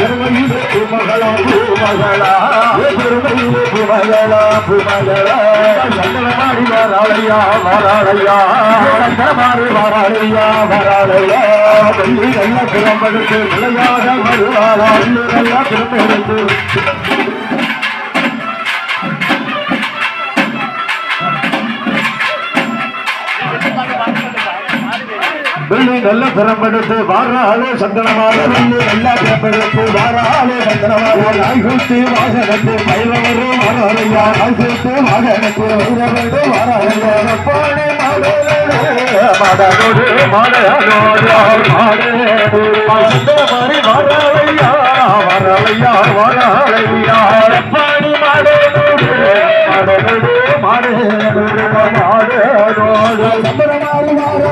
வாழுகின்ற வித்தகல்ல திருமணத்தை முன்னவங்க புல்படையில் சிறப்புடனை தானழைத்து இரண்ட புல்படையில் சிறப்புடனை தானழைத்து சுந்தரமாக பட்சத்தில வைபவனோ வைரவானோ விளையாட வருவாளா திரும்ப வெள்ளி நல்ல திறம்பெடுத்து வாராலே சந்தனமாக வெள்ளி நல்ல திறம்பெடுத்து வாராலே சந்தனமாக. நாய்குத்தி வாகனத்து பயிரவரு வாராளையா நாய்குத்தி வாகனத்து வைரவரு வாராளையா பாடி மாடோடு மாடையோடு மாடேடு மாதிரி வாராளையா வாராளையா பாடி மாடோடு மாடோடு மாடேடு மாடேடு சந்தனமாறு